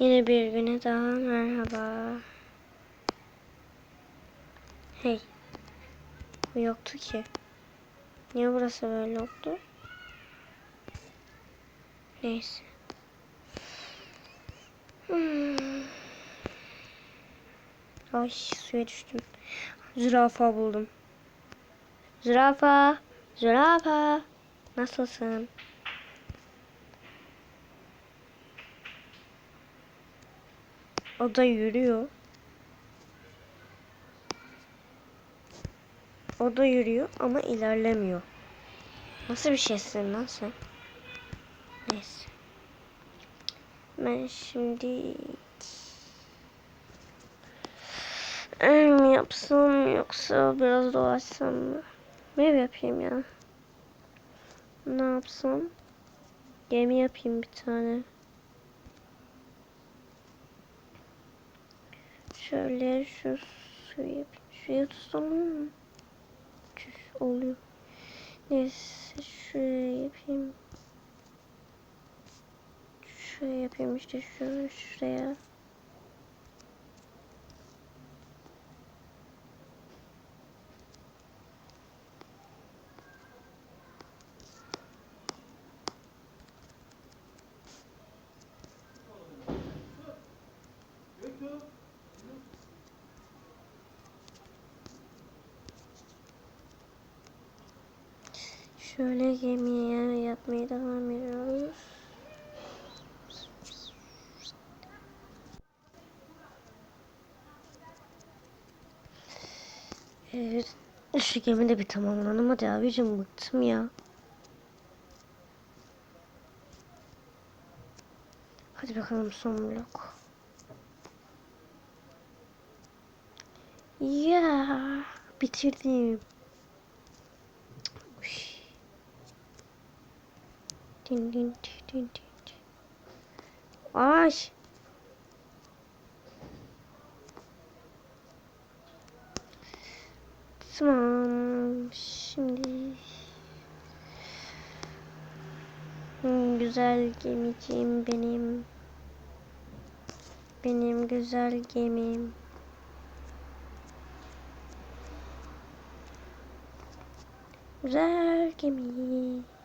Yine bir güne daha merhaba. Hey. Bu yoktu ki. Niye burası böyle oldu? Neyse. Hmm. Ay suya düştüm. Zürafa buldum. Zürafa. Zürafa. Nasılsın? O da yürüyor. O da yürüyor ama ilerlemiyor. Nasıl bir şeysin lan sen? Neyse. Ben şimdi ev mi yapsam yoksa biraz dolaşsam mı? Ev yapayım ya. Ne yapsam? Gemi yapayım bir tane. Şöyle şu suyu. Suya tutsam mı? Oluyor. Neyse şuraya yapayım. Şuraya yapayım işte şunu şuraya. Şöyle gemiye yapmaya devam ediyoruz. Evet. Şu gemi de bir tamamlanamadı abicim bıktım ya. Hadi bakalım son blok. Ya bitirdim. Din din din din. Ay. Tamam. Şimdi Hmm, güzel gemiciğim benim. Benim güzel gemim. Güzel gemi.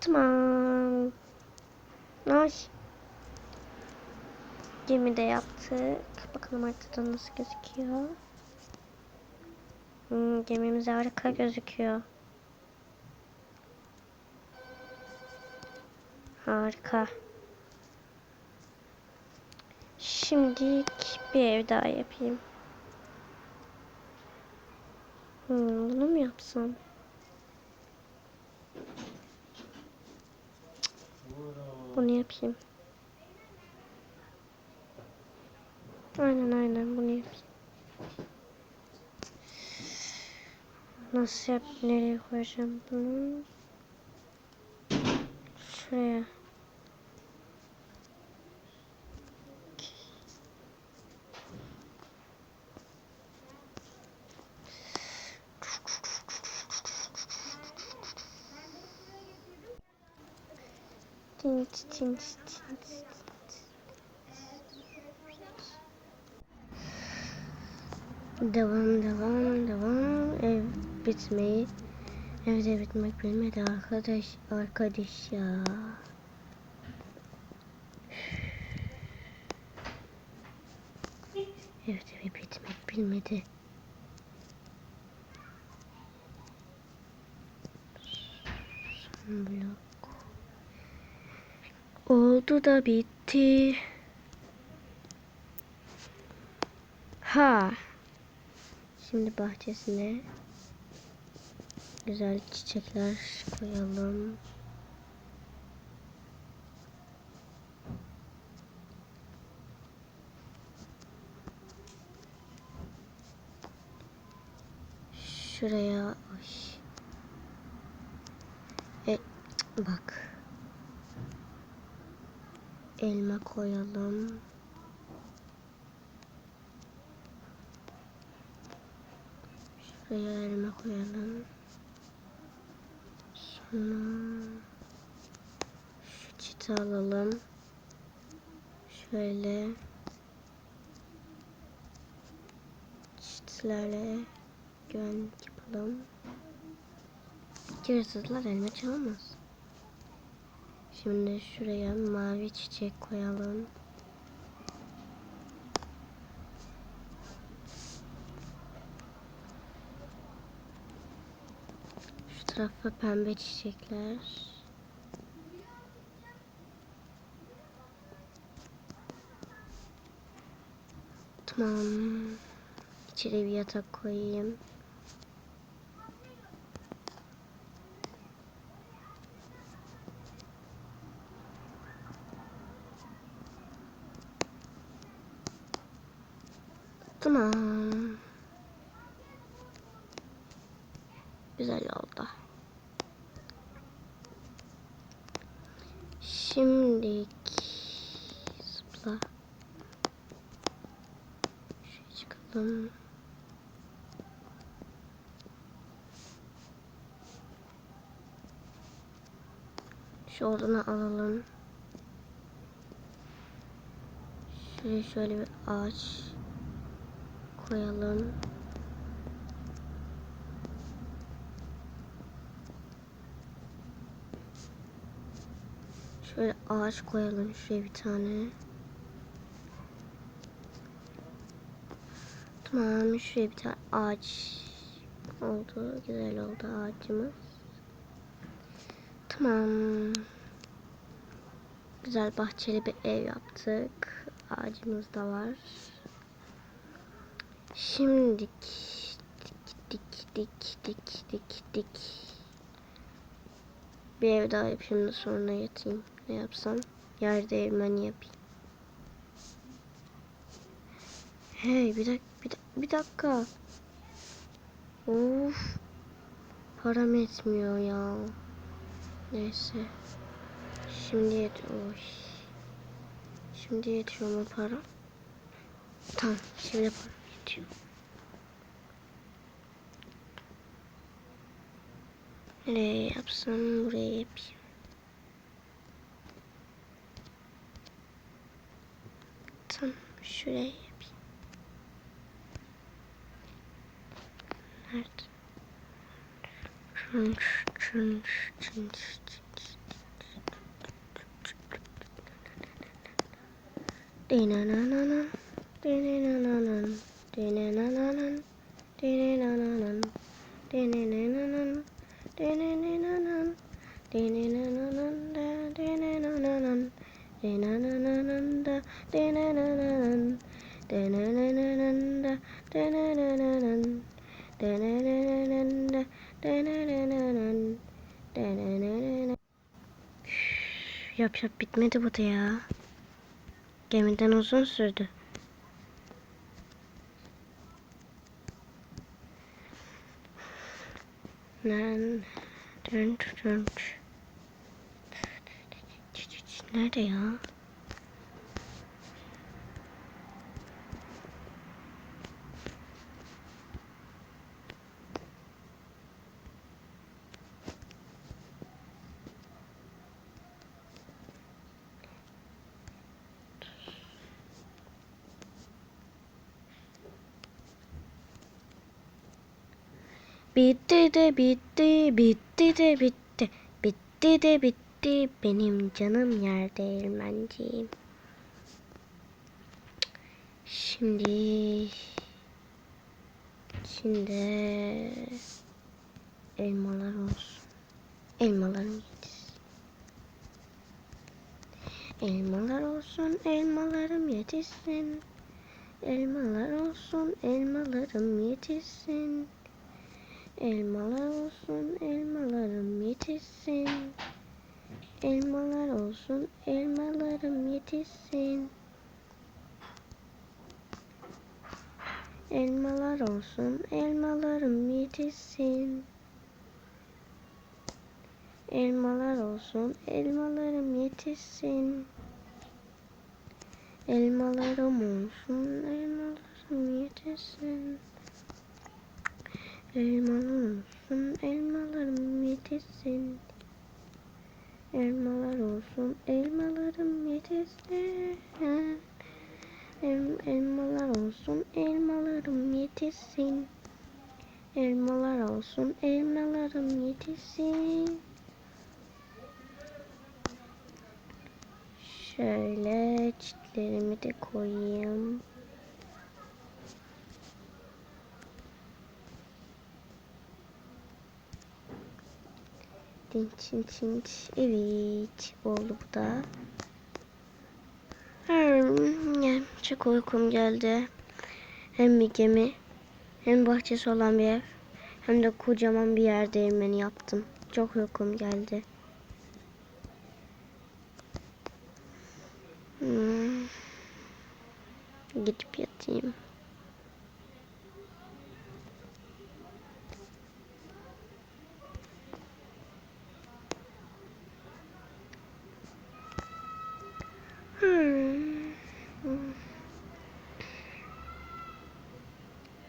Tamam. Nice. Gemi de yaptık. Bakalım haritada nasıl gözüküyor. Hmm, gemimiz harika gözüküyor. Harika. Şimdi bir ev daha yapayım. Hmm, bunu mu yapsam? Bunu yapayım. Aynen aynen bunu yapayım. Nasıl yap? Nereye koyacağım bunu? Şuraya. Devam devam devam ev bitmeyi evde bitmek bilmedi arkadaş arkadaş ya. Evde bir bitmek bilmedi. Blok. Oldu da bitti. Ha. Şimdi bahçesine güzel çiçekler koyalım. Şuraya oy. E, bak. Elma koyalım. Şuraya elma koyalım. Sonra şu çiti alalım. Şöyle. Çitlerle güvenlik yapalım. Hırsızlar elime çalamaz. Şimdi şuraya mavi çiçek koyalım. Şu tarafa pembe çiçekler. Tamam. İçeri bir yatak koyayım. Tamam. Güzel oldu. Şimdi zıpla. Şuraya çıkalım. Şu odunu alalım. Şuraya şöyle bir ağaç koyalım. Şöyle ağaç koyalım şuraya bir tane. Tamam şuraya bir tane ağaç oldu. Güzel oldu ağacımız. Tamam. Güzel bahçeli bir ev yaptık. Ağacımız da var. Şimdi dik dik dik dik dik dik. Bir ev daha yapayım da sonra yatayım. Ne yapsam? Yer değirmeni yapayım. Hey bir dakika bir, dak- bir dakika. Of. Param etmiyor ya. Neyse. Şimdi yetiyor. Oy. Şimdi yetiyor mu para? Tamam şimdi para yetiyor. Nereye yapsam buraya yapayım. Tamam şuraya yapayım. Nerede? Çınç çınç çınç çınç. Dinanananan, dinanananan, dinanananan, dinanananan, dinanananan, dinanananan, dinanananan, dinanananan, dinanananan, Yap yap bitmedi bu da ya. Gemiden uzun sürdü. Nerede ya? Bitti de bitti, bitti de bitti, bitti de bitti benim canım yer değirmenciğim. Şimdi, şimdi elmalar olsun. Elmalarım yetişsin. Elmalar olsun, elmalarım yetişsin. Elmalar olsun, elmalarım yetişsin. Elmalar olsun, elmalarım yetişsin. Elmalar olsun, elmalarım yetişsin. Elmalar olsun, elmalarım yetişsin. Elmalar olsun, elmalarım yetişsin. Elmalarım olsun, elmalarım yetişsin. Elmalar olsun, elmalarım yetişsin. Elmalar olsun, elmalarım yetişsin. El, elmalar olsun, elmalarım yetişsin. Elmalar olsun, elmalarım yetişsin. Şöyle çitlerimi de koyayım. Din çin çin çin. Evet oldu bu da. Hmm, çok uykum geldi. Hem bir gemi hem bahçesi olan bir ev hem de kocaman bir yer değirmeni yaptım. Çok uykum geldi. Hmm. Gidip yatayım.